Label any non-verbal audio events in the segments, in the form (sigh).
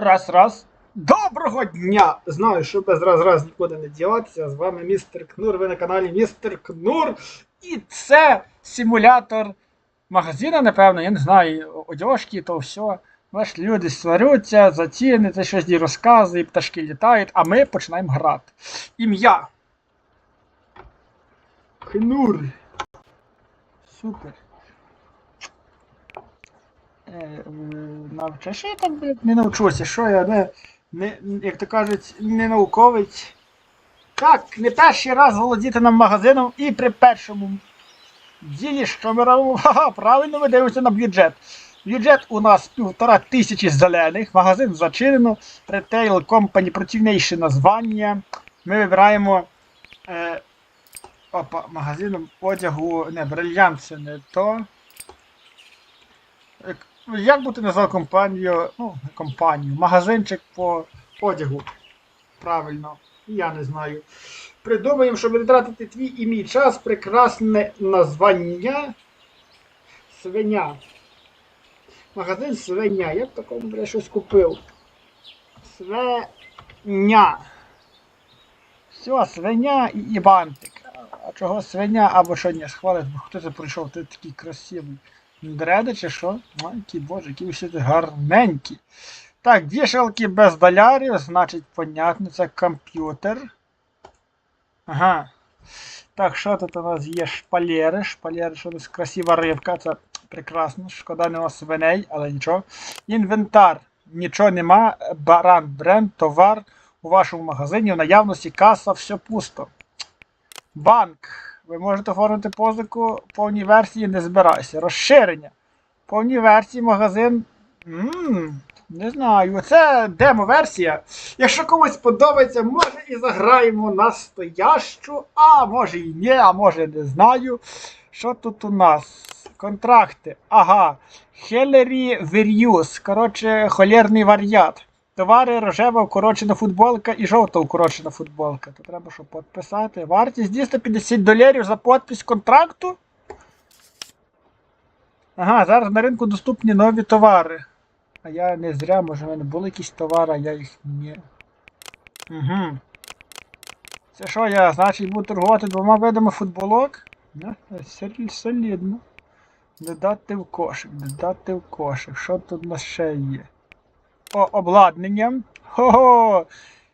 Раз, раз. Доброго дня! Знаю, що без раз раз нікуди не діватися. З вами містер Кнур. Ви на каналі Містер Кнур. І це симулятор магазина, напевно, я не знаю, одяжки, то все. Бачите, люди сварються, за ціни, це щось їй розказує, пташки літають, а ми починаємо грати. Ім'я. Кнур. Супер. Е, е. Що я там не навчуся? Що я не, не, як то кажуть, не науковець. Так, не перший раз володіти нам магазином і при першому ділі, що ми робимо, (laughs) правильно ми дивимося на бюджет. Бюджет у нас півтора тисячі зелених, магазин зачинено, ретейл компані противніше названня. Ми вибираємо е, опа, магазином одягу, не, брильянт це не то. Як би ти назвав компанію, ну, компанію, магазинчик по одягу. Правильно, я не знаю. Придумаємо, щоб не тратити твій і мій час, прекрасне названня. Свиня. Магазин свиня. Я б такому бля, щось купив. Свиня. Все, свиня і, і бантик. А чого свиня або що ні, схвалить, бо хто це прийшов, ти такий красивий. Дреди чи що? Ну, які боже, які ви всі гарненькі. Так, вішалки без долярів, значить, понятно, це комп'ютер. Ага. Так, що тут у нас є шпалери? Шпалери, що тут красива рибка, це прекрасно. Шкода нема свиней, але нічого. Інвентар. Нічого нема. Баран, бренд, товар у вашому магазині в наявності каса, все пусто. Банк. Ви можете оформити позику повній версії, не збирайся. Розширення. Повній версії магазин. Ммм, не знаю. Це демо-версія. Якщо комусь подобається, може і заграємо настоящу, а може і ні, а може не знаю. Що тут у нас? Контракти. Ага. Хелері Вер'юс. Коротше, холєрний варіат. Товари рожева укорочена футболка і жовта укорочена футболка. То треба що підписати. Вартість 250 доларів за підпис контракту. Ага, зараз на ринку доступні нові товари. А я не зря, може в мене були якісь товари, а я їх не. Угу. Це що я, значить, буду торгувати двома видами футболок? Ну, солі- солідно. Додати в кошик, додати в кошик. Що тут у нас ще є? О, обладнання. Хо-хо!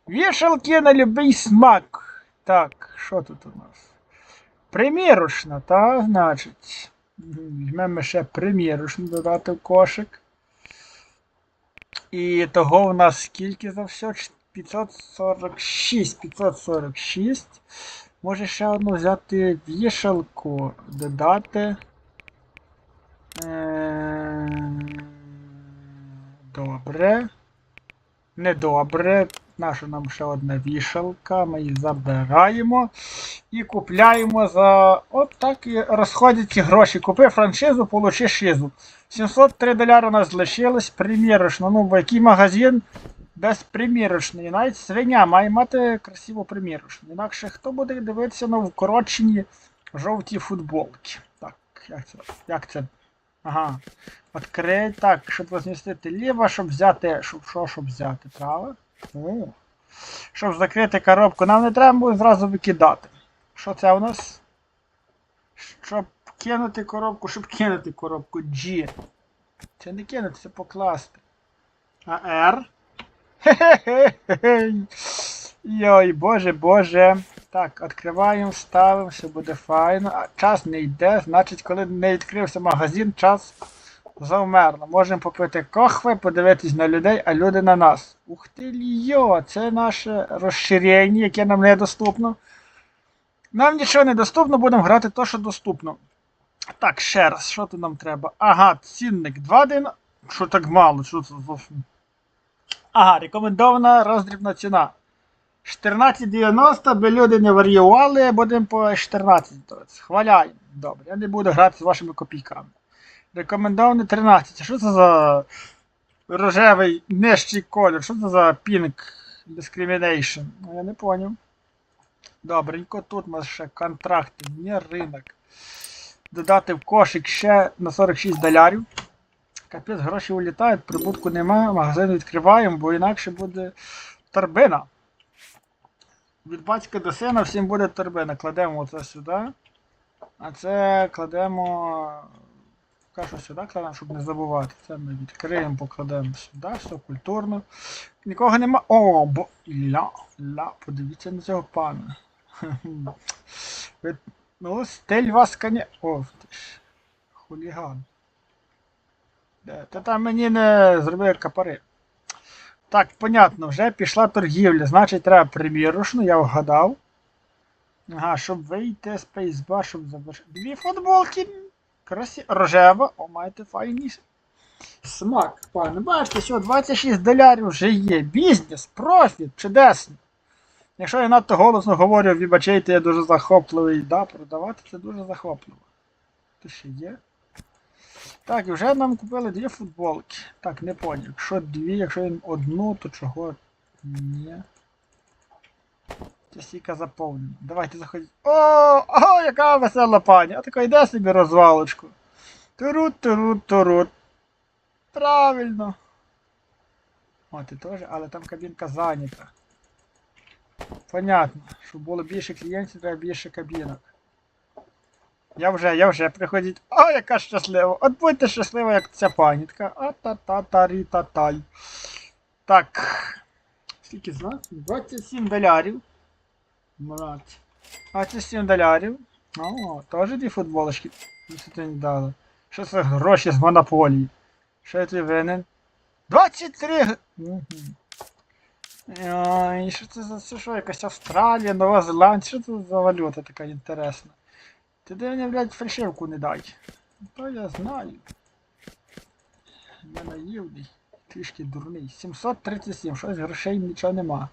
Вішалки на любий смак. Так, що тут у нас? Примірочна, та, значить. Візьмемо ще примірочну додати в кошик. І того в нас скільки за все? 546. 546. Може ще одну взяти вішалку, додати. Е, Добре. Недобре. Наша нам ще одна вішалка. Ми її забираємо. І купляємо за. От так і розходяться гроші. Купи франшизу, получи шизу. 703 доляри у нас залишилось. Примірочно. Ну, бо який магазин без примірочної. Навіть свиня має мати красиву примірочну. Інакше хто буде дивитися на вкорочені жовті футболки. Так, як це? Як це? Ага. Открий. Так, щоб розмістити ліво, щоб взяти. Щоб що, щоб взяти? Право? О. Щоб закрити коробку, нам не треба буде зразу викидати. Що це у нас? Щоб кинути коробку, щоб кинути коробку G. Це не кинути, це покласти. А R? Хе-хе-хе. (laughs) Йой, боже, боже. Так, відкриваємо, ставимо, все буде файно. А час не йде, значить, коли не відкрився магазин, час завмерло. Можемо попити кохви, подивитись на людей, а люди на нас. Ух ти йо, це наше розширення, яке нам недоступно. Нам нічого не доступно, будемо грати то, що доступно. Так, ще раз, що тут нам треба? Ага, цінник 2 дин. Що так мало? Що це? Ага, рекомендована роздрібна ціна. 14,90, би люди не варіювали, будемо по 14. дивитися. Хваляємо. Добре, я не буду грати з вашими копійками. Рекомендовано 13. Що це за рожевий нижчий колір? Що це за pink discrimination? Ну, Я не поняв. Добренько, тут у нас ще контракти, не ринок. Додати в кошик ще на 46 долярів. Капець, гроші улітають, прибутку немає, магазин відкриваємо, бо інакше буде торбина. Від батька до сина всім буде торбина. Кладемо це сюди. А це кладемо. Кашу сюди кладемо, щоб не забувати. Це ми відкриємо, покладемо сюди, все культурно. Нікого нема. О, бо. Ля, ля, подивіться на цього пана. Ну, стиль вас коня. О, ти ж. Хуліган. Та там мені не зробив капари. Так, понятно, вже пішла торгівля, значить треба примірушну, я вгадав. Ага, щоб вийти з пейсба, щоб завершити. Дві футболки. Красі... Рожева. О, маєте файний смак, пане. Бачите, що 26 долярів вже є. Бізнес, профіт, чудесно. Якщо я надто голосно говорю, вибачайте, я дуже захопливий. Да, продавати це дуже захопливо. Ти ще є? Так, і вже нам купили дві футболки. Так, не поняв. Якщо дві, якщо він одну, то чого ні. Це стільки заповнено. Давайте заходіть. О, о, яка весела пані! А така йде собі розвалочку. Турут, турут, турут. Правильно. О, ти теж, але там кабінка зайнята. Понятно. Щоб було більше клієнтів, треба більше кабінок. Я вже, я вже, приходіть. О, яка щаслива! От будьте щаслива, як ця панітка. А та та та рі та тай. Так. Скільки з нас? 27 долярів. Брат. 27 долярів. О, теж дві футболочки. Ну, не дали? Що це гроші з монополії? Що я тобі винен? 23 г- Мгм. Ой, що це за це що, якась Австралія, Нова Зеландія, що це за валюта така інтересна? Ти де мені, блядь, фальшивку не дай. То я знаю. Я наївний, трішки дурний. 737, щось грошей нічого нема.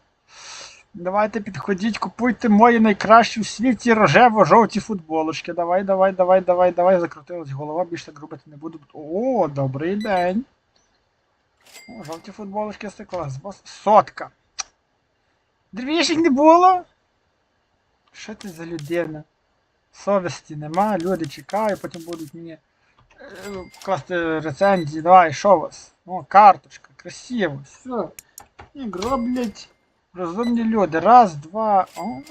Давайте підходіть, купуйте мої найкращі в світі рожево-жовті футболочки. Давай, давай, давай, давай, давай. Закрутилась голова, більше так робити не буду. О, добрий день. О, жовті футболочки це клас. Сотка. Дрвішек не було? Що це за людина? Совісті нема, люди чекають, потім будуть мені е, класти рецензії. Давай, що вас? О, карточка, красиво, все. І роблять розумні люди. Раз, два. О,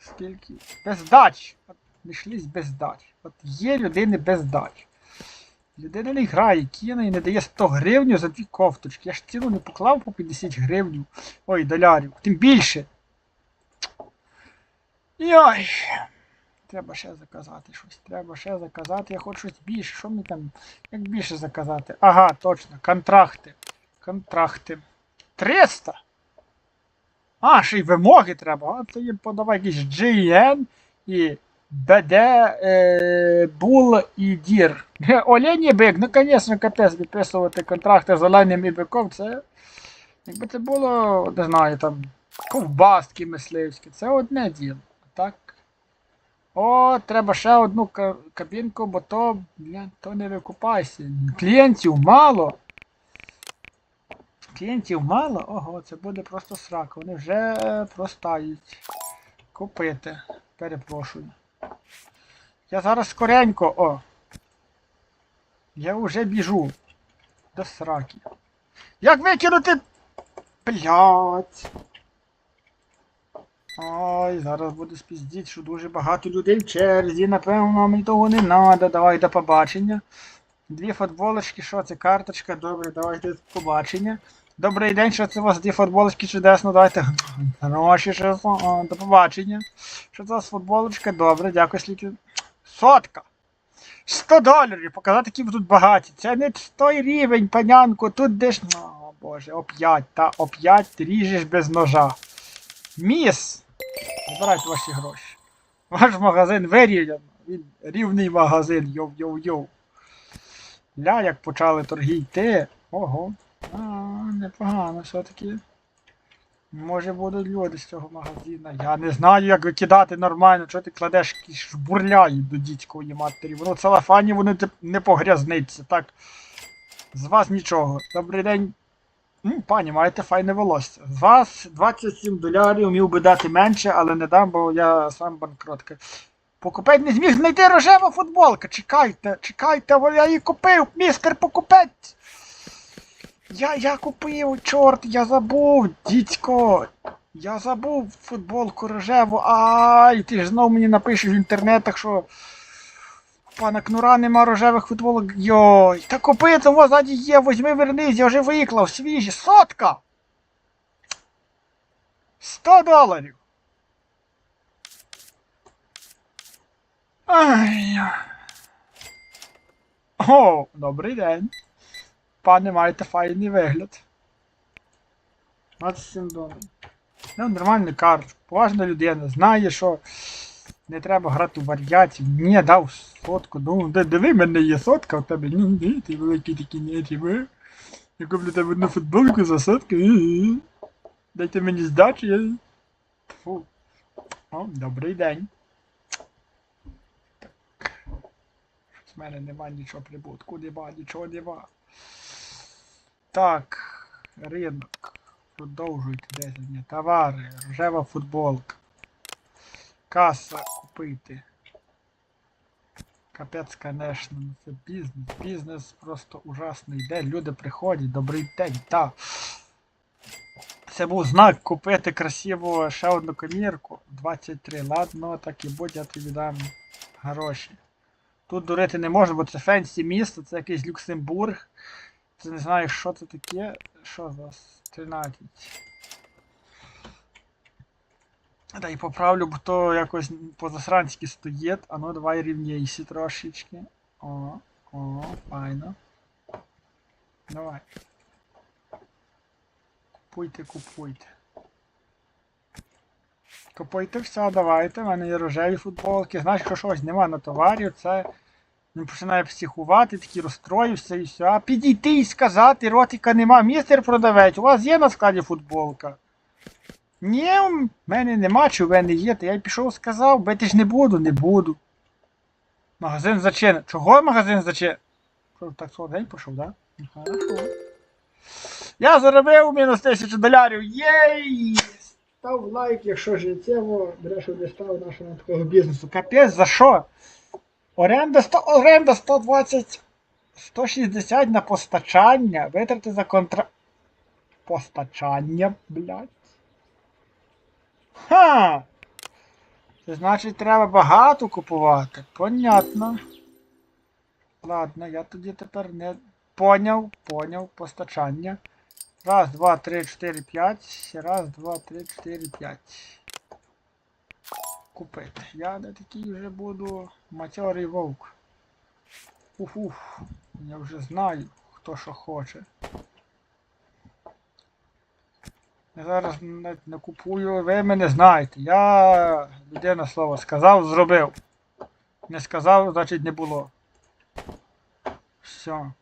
скільки. Без дач. От знайшлись без дач. От є людини без дач. Людина не грає, кине і не дає 100 гривень за дві кофточки. Я ж ціну не поклав по 50 гривень. Ой, долярів. Тим більше. Йой. Треба ще заказати щось. Треба ще заказати. Я хочу щось більше. Що мені там? Як більше заказати? Ага, точно. Контракти. Контракти. 300! А, ще й вимоги треба. А то їм подавай якісь GN і БД, е, Бул і Дір. (laughs) Олень і бик, ну звісно, капець підписувати контракти з оленем і биком, це. Якби це було, не знаю, там, ковбаски мисливські, це одне діло. Так. О, треба ще одну кабінку, бо то, бля, то не викупайся. Клієнтів мало. Клієнтів мало? Ого, це буде просто срака. Вони вже простають. Купити. Перепрошую. Я зараз скоренько, о. Я вже біжу. До сраки. Як викинути? Блять. Ой, зараз буде спіздіть, що дуже багато людей в черзі, напевно, мені того не треба. Давай до побачення. Дві футболочки, що це карточка, добре, давайте до побачення. Добрий день, що це у вас дві футболочки чудесно, давайте. Гроші, що до побачення. Що це у вас футболочка? Добре, дякую, скільки. Сотка. 100 доларів, показати, які ви тут багаті. Це не той рівень, панянку, тут деш. О, боже, оп'ять, та оп'ять ріжеш без ножа. Міс! Збирайте ваші гроші. Ваш магазин вирівняно. Він рівний магазин, йоу-йоу-йоу. Ля, як почали торги йти. Ого. А, непогано все-таки. Може будуть люди з цього магазину. Я не знаю, як викидати нормально, що ти кладеш якісь жбурляї до дідькової матері. Воно целофані воно не погрязниться. Так. З вас нічого. Добрий день. М, пані, маєте файне волосся. З вас 27 долярів міг би дати менше, але не дам, бо я сам банкротка. Покупець не зміг знайти рожева футболка. Чекайте, чекайте, бо я її купив, містер покупець. Я, я купив, чорт, я забув, дідько. Я забув футболку рожеву. Ай, ти ж знов мені напишеш в інтернетах, що пана Кнура нема рожевих футболок. Йой, та купи, того ззаді є, возьми вернись, я вже виклав, свіжі, сотка! 100 доларів. Ай. О, добрий день. Пане, маєте файний вигляд. 27 доларів. Ну, нормальний карт. Поважна людина, знає, що не треба грати в варіаців. Ні, дав сотку. Ну, диви, в мене є сотка, у тебе ну, ні, ти великий такий не тебе. Я куплю тебе одну футболку за сотку. Дайте мені здачу, я. Фу. О, добрий день. Так. В мене нема нічого прибутку, нема, нічого нема. Так, ринок. Продовжуйте десять. Товари, рожева футболка. Каса купити. Капець, конечно, ну це бізнес. Бізнес просто ужасно йде. Люди приходять, добрий день, та. Це був знак купити красиву ще одну комірку. 23. Ладно, так і будь, я тобі дам гроші. Тут дурити не можна, бо це фенсі місто, це якийсь Люксембург. Це не знаю, що це таке. Що за 13? Дай поправлю, бо то якось по-засранськи стоїть. А ну давай рівнійся трошечки. О, о, файно. Давай. Купуйте, купуйте. Купуйте все, давайте. У мене є рожеві футболки. Знаєш, що щось нема на товарі, це. Він починає психувати, такий розстроївся і все. А підійти і сказати, ротика нема. Містер продавець, у вас є на складі футболка? Ні, в мене нема, в мене є, то я й пішов сказав, бити ж не буду, не буду. Магазин зачинений. Чого магазин зачинений? Що, так свого день пройшов, так? Да? Хорошо. Я заробив мінус тисячу долярів. Єй! Став лайк, якщо життєво береш не став нашого такого бізнесу. Капець, за що? Оренда 100, оренда 120, 160 на постачання. Витрати за контра... Постачання, блядь. Ха! Це значить треба багато купувати. Понятно. Ладно, я тоді тепер не поняв, поняв постачання. Раз, два, три, чотири, п'ять. Раз, два, три, чотири, п'ять. Купити. Я не такий вже буду матьорий вовк. Уф-уф. Я вже знаю, хто що хоче. Зараз не, не купую, ви мене знаєте. Я людина слово сказав, зробив. Не сказав, значить не було. Все.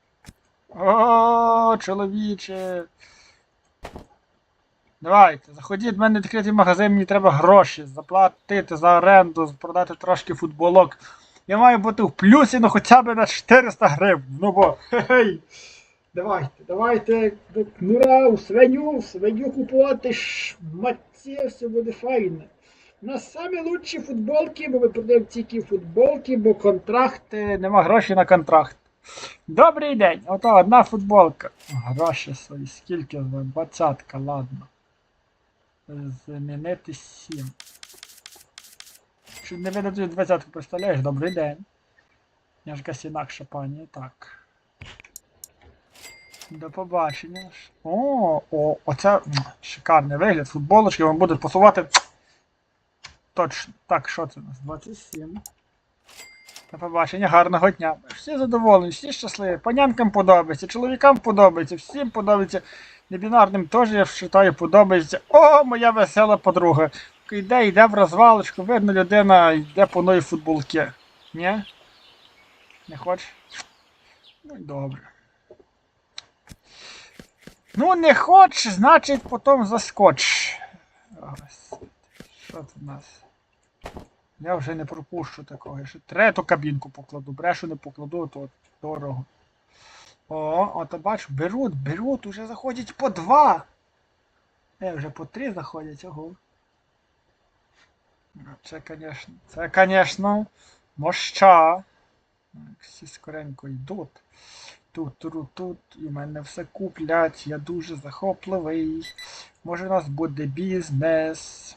О, чоловіче. Давайте, заходіть, в мене відкритий магазин, мені треба гроші заплатити за оренду, продати трошки футболок. Я маю бути в плюсі, ну хоча б на 400 гривень. Ну бо, (laughs) хе-хей. Давайте, давайте, кнура, у свиню, свиню купувати ж, все буде файно. У нас самі лучші футболки, бо ми продаємо тільки футболки, бо контракти, нема грошей на контракт. Добрий день, ото одна футболка. Гроші свої, скільки двадцятка, ладно. Змінити сім. Чи не видати двадцятку, представляєш? Добрий день. Я ж якась інакша пані, так. До побачення. О, о, оце шикарний вигляд. Футболочки вам будуть посувати. Точно. Так, що це у нас? 27. До побачення, гарного дня. Всі задоволені, всі щасливі. Панянкам подобається, чоловікам подобається, всім подобається. Небінарним теж, я вважаю, подобається. О, моя весела подруга. Йде, йде в розвалочку, видно, людина йде по новій футболки. Ні? Не хочеш? Ну добре. Ну, не хочеш, значить потім заскоч. Що тут у нас? Я вже не пропущу такого. Я ще трету кабінку покладу. Брешу не покладу, то дорого. О, ото бачу, беруть, беруть, уже заходять по два. Е, вже по три заходять, ого. Ну, Це, конечно, це, конечно, моща. Всі скоренько йдуть. Тут, тут, тут, і в мене все куплять, я дуже захопливий. Може у нас буде бізнес.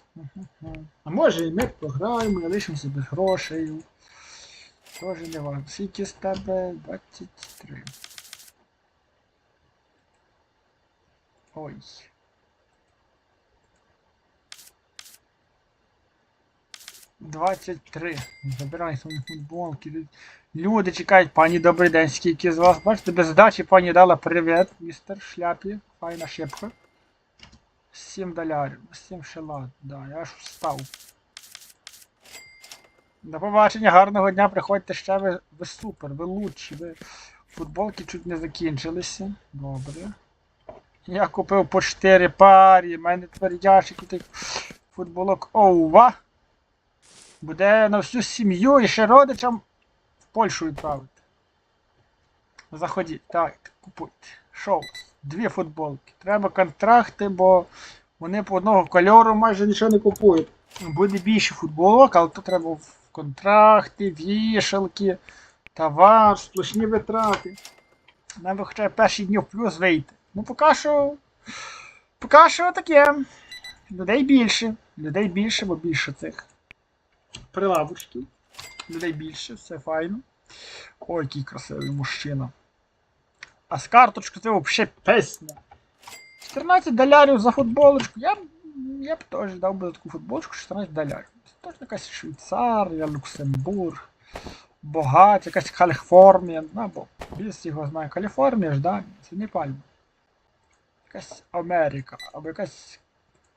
А може і ми програємо, і лишимося без грошей. Тоже не важно. Скільки з тебе? 23. Ой. Двадцять три. Забирай свої футболки. Люди чекають, пані, добрий день, скільки з вас? Бачите, без здачі пані дала привіт, містер шляпі. Файна шипка. Сім долярів. Сім шелат, да, я аж встав. До побачення, гарного дня, приходьте ще, ви, ви супер, ви лучші, ви футболки чуть не закінчилися. Добре. Я купив по 4 парі, в мене тепер ящики тих футболок Оува. Буде на всю сім'ю і ще родичам в Польщу відправити. Заходіть, так, купуйте. У? Дві футболки. Треба контракти, бо вони по одного кольору майже нічого не купують. Буде більше футболок, але то треба в контракти, вішалки, товар, сплошні витрати. Нам би хоча б перші дні в плюс вийти. Ну поки що. Поки що таке. Людей більше. Людей більше, бо більше цих прилавочків. Людей більше, все файно. Ой, який красивий мужчина. А з карточки це взагалі песня. 14 долярів за футболочку. Я, б- я б теж дав би таку футболочку 14 долярів. Це теж якась Швейцарія, Люксембург, Богат, якась Каліфорнія. Ну, або біс його знає. Каліфорнія ж, да? Це не пальма. Якась Америка, або якась,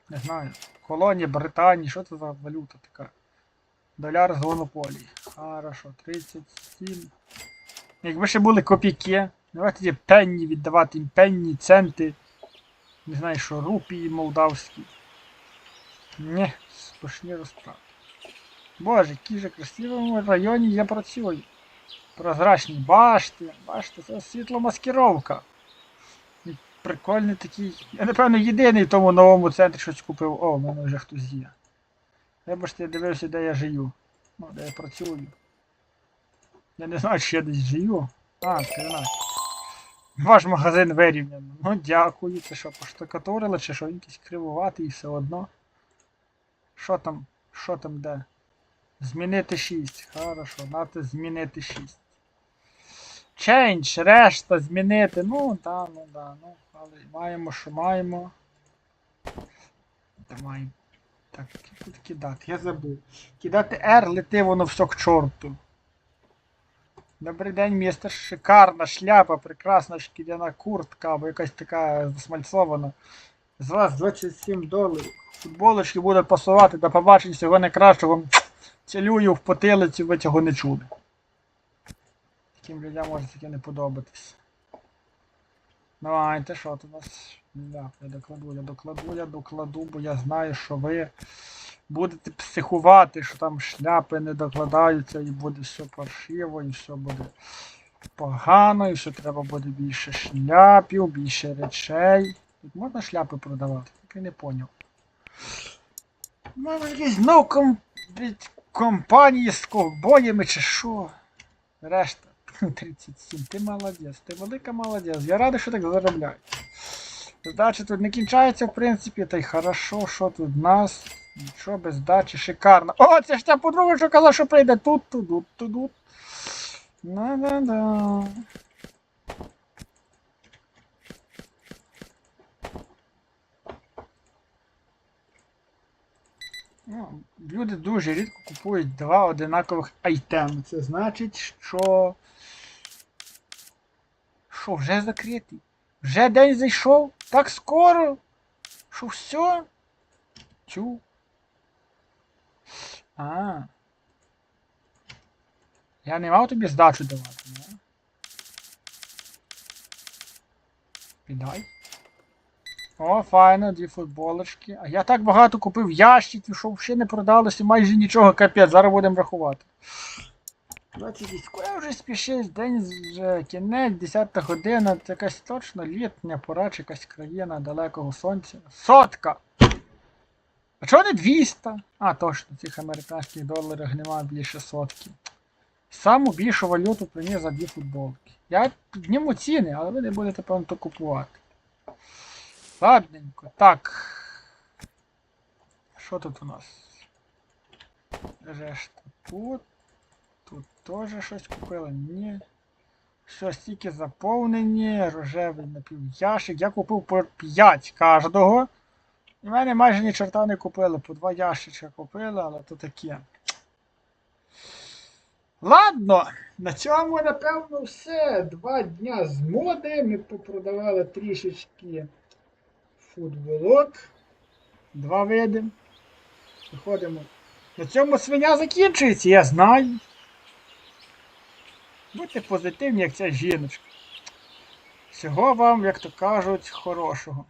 не знаю, колонія Британії, що це за валюта така? Доляр з монополії. Хорошо, 37. Якби ще були копійки, давайте пенні віддавати їм пенні, центи. Не знаю, що рупії молдавські. Ні, сплошні розтрати. Боже, який же красивому районі я працюю. Прозрачні башти, бачите, це світломаскировка. І прикольний такий. Я напевно єдиний в тому новому центрі щось купив. О, в мене вже хтось є. Вибачте, я дивився, де я живу. Ну, де я працюю. Я не знаю, чи я десь живу. А, скрина. Ваш магазин вирівняно. Ну дякую. Це що, поштукатурили, чи що, якийсь кривуватий і все одно. Що там? Що там де? Змінити 6. Хорошо, нате змінити 6. Change, решта змінити. Ну, да, ну да, ну, але маємо, що маємо. Давай. Так, тут кидати, я забув. Кидати R, лети воно все к чорту. Добрий день, містер. Шикарна шляпа, прекрасна шкіряна куртка, або якась така засмальцована. З вас 27 доларів. Футболочки будуть пасувати, до побачення всього найкращого. Цілюю в потилицю, ви цього не чули. Таким людям може таке не подобатись. Давайте, що тут у нас? Да, я докладу, я докладу, я докладу, бо я знаю, що ви будете психувати, що там шляпи не докладаються і буде все паршиво, і все буде погано, і що треба буде більше шляпів, більше речей. Тут можна шляпи продавати? Так я не поняв. Може якісь знов ком... блядь, компанії з ковбоями чи що? Решта. (laughs) 37. Ти молодець, ти велика молодець. Я радий, що так заробляєш. Здача тут не кінчається, в принципі, та й хорошо, що тут в нас. Нічого без здачі, шикарно. О, це ж та подруга, що казала, що прийде тут, тут, тут, тут. Да-да-да. Ну, люди дуже рідко купують два одинакових айтеми. Це значить, що. Що, вже закритий? Вже день зайшов? Так скоро? Що все? Чу. А. Я не мав тобі здачу давати, не? Підай. О, файно, дві футболочки. А я так багато купив ящиків, що взагалі не продалося майже нічого, капець, зараз будемо рахувати. 20 я вже спішив, день вже кінець, 10 година, це якась точно літня пора, чи якась країна далекого сонця. Сотка! А чого не 200? А, точно, цих американських доларів немає більше сотки. Саму більшу валюту приніс за дві футболки. Я підніму ціни, але ви не будете, певно, то купувати. Ладненько. Так. Що тут у нас? Решта тут. Тут теж щось купили? Ні. Все, стільки заповнені, рожевий напівящик. Я купив по 5 кожного. І мене майже ні чорта не купили. По два ящичка купили, але то таке. Ладно, на цьому, напевно, все. Два дня з моди. Ми попродавали трішечки футболок. Два види. Виходимо. На цьому свиня закінчується, я знаю. Будьте позитивні, як ця жіночка. Всього вам, як то кажуть, хорошого.